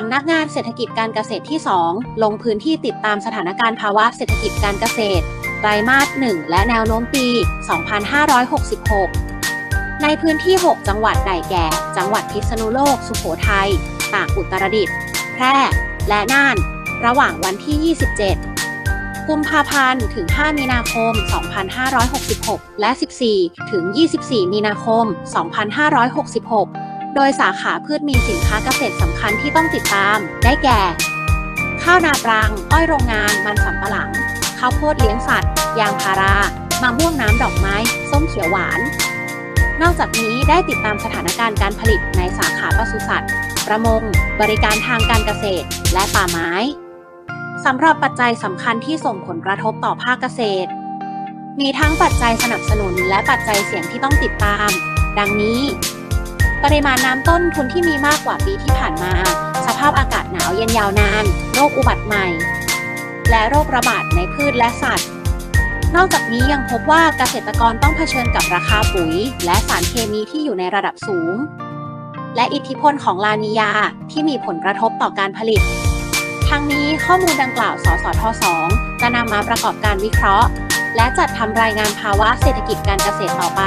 สำนักงานเศรษฐกิจการเกษตรที่ 2 ลงพื้นที่ติดตามสถานการณ์ภาวะเศรษฐกิจการเกษตรไตรมาส 1 และแนวโน้มปี 2566 ในพื้นที่ 6 จังหวัดได้แก่ จังหวัดพิษณุโลก สุโขทัย ตากอุตรดิตถ์ แพร่ และน่าน ระหว่างวันที่ 27 กุมภาพันธ์ ถึง 5 มีนาคม 2566 และ 14 ถึง 24 มีนาคม 2566 โดยสาขาพืชมีสินค้าเกษตรสำคัญที่ต้องติดตาม ได้แก่ ข้าวนาปรัง อ้อยโรงงาน มันสำปะหลัง ข้าวโพดเลี้ยงสัตว์ ยางพารามะม่วงน้ำดอกไม้ ส้มเขียวหวาน นอกจากนี้ได้ติดตามสถานการณ์การผลิตในสาขาปศุสัตว์ ประมง บริการทางการเกษตร และป่าไม้สำหรับปัจจัยสำคัญที่ส่งผลกระทบต่อภาคเกษตร มีทั้งปัจจัยสนับสนุนและปัจจัยเสี่ยงที่ต้องติดตาม ดังนี้ ปริมาณน้ำต้นทุนที่มีมากกว่าปีที่ผ่านมา สภาพอากาศหนาวเย็นยาวนาน โรคอุบัติใหม่ และโรคระบาดในพืชและสัตว์ นอกจากนี้ยังพบว่าเกษตรกรต้องเผชิญกับราคาปุ๋ย และสารเคมีที่อยู่ในระดับสูง และอิทธิพลของลานียาที่มีผลกระทบต่อการผลิตทั้งนี้ข้อมูลดังกล่าว สสท 2 จะนำมาประกอบการวิเคราะห์ และจัดทำรายงานภาวะเศรษฐกิจการเกษตรต่อไป